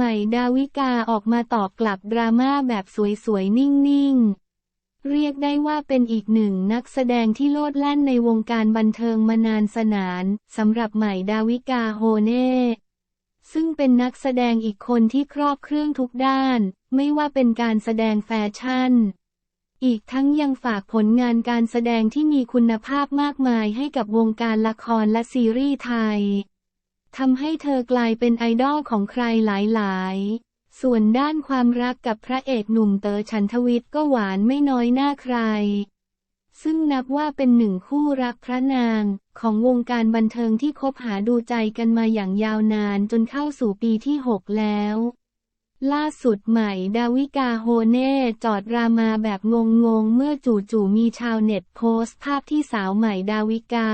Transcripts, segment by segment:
ใหม่ดาวิกาออกมาตอบกลับดราม่าแบบสวยๆ นิ่งๆ เรียกได้ว่าเป็นอีกหนึ่งนักแสดงที่โลดแล่นในวงการบันเทิงมานานสนานสำหรับใหม่ดาวิกาโฮเน่ซึ่งเป็นนักแสดงอีกคนที่ครอบเครื่องทุกด้าน ไม่ว่าเป็นการแสดงแฟชั่น อีกทั้งยังฝากผลงานการแสดงที่มีคุณภาพมากมายให้กับวงการละครและซีรีส์ไทย ทำให้เธอกลายเป็นไอดอลของใครหลายๆ ส่วนด้านความรักกับพระเอกหนุ่มเต๋อฉันทวิทย์ก็หวานไม่น้อยหน้าใคร ซึ่งนับว่าเป็นหนึ่งคู่รักพระนางของวงการบันเทิงที่คบหาดูใจกันมาอย่างยาวนานจนเข้าสู่ปีที่ 6 แล้ว ล่าสุดใหม่ดาวิกาโฮเน่จอดรามาแบบงงๆ เมื่อจู่ๆมีชาวเน็ตโพสต์ภาพที่สาวใหม่ดาวิกา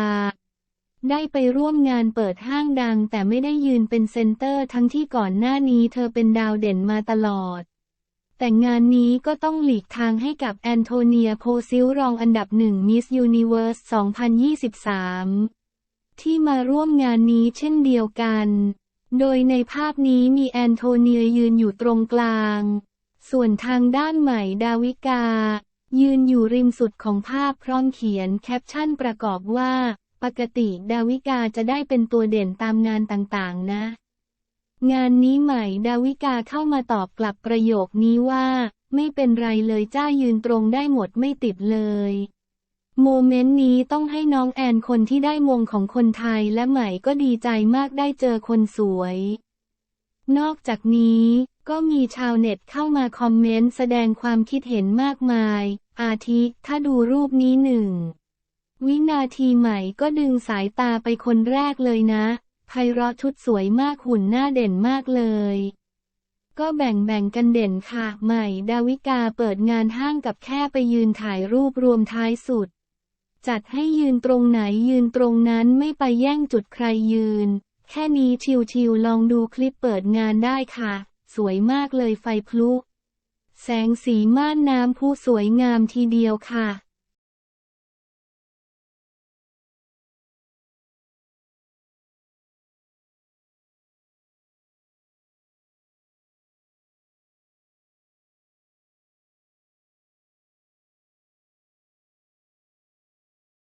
ได้ไปร่วมงานเปิดห้างดัง แต่ไม่ได้ยืนเป็นเซนเตอร์ทั้งที่ก่อนหน้านี้เธอเป็นดาวเด่นมาตลอด แต่งานนี้ก็ต้องหลีกทางให้กับแอนโทเนียโพซิลรองอันดับหนึ่งมิสยูนิเว r ร์ส 2023 ที่มาร่วมงานนี้เช่นเดียวกัน โดยในภาพนี้มีแอนโทเนียยืนอยู่ตรงกลาง ส่วนทางด้านใหม่ดาวิกา ยืนอยู่ริมสุดของภาพพร้อมเขียนแคปชั่นประกอบว่า ปกติดาวิกาจะได้เป็นตัวเด่นตามงานต่างๆนะ งานนี้ใหม่ดาวิกาเข้ามาตอบกลับประโยคนี้ว่า ไม่เป็นไรเลยจ้ายืนตรงได้หมดไม่ติดเลย โมเมนต์นี้ต้องให้น้องแอนคนที่ได้มงของคนไทยและใหม่ก็ดีใจมากได้เจอคนสวย นอกจากนี้ก็มีชาวเน็ตเข้ามาคอมเมนต์แสดงความคิดเห็นมากมาย อาทิถ้าดูรูปนี้หนึ่ง วินาทีใหม่ก็ดึงสายตาไปคนแรกเลยนะไพเราะชุดสวยมากหุ่นหน้าเด่นมากเลย ก็แบ่งแบ่งกันเด่นค่ะ ใหม่ ดาวิกาเปิดงานห้างกับแค่ไปยืนถ่ายรูปรวมท้ายสุด จัดให้ยืนตรงไหนยืนตรงนั้นไม่ไปแย่งจุดใครยืน แค่นี้ชิวๆลองดูคลิปเปิดงานได้ค่ะ สวยมากเลยไฟพลุ แสงสีม่านน้ำผู้สวยงามทีเดียวค่ะ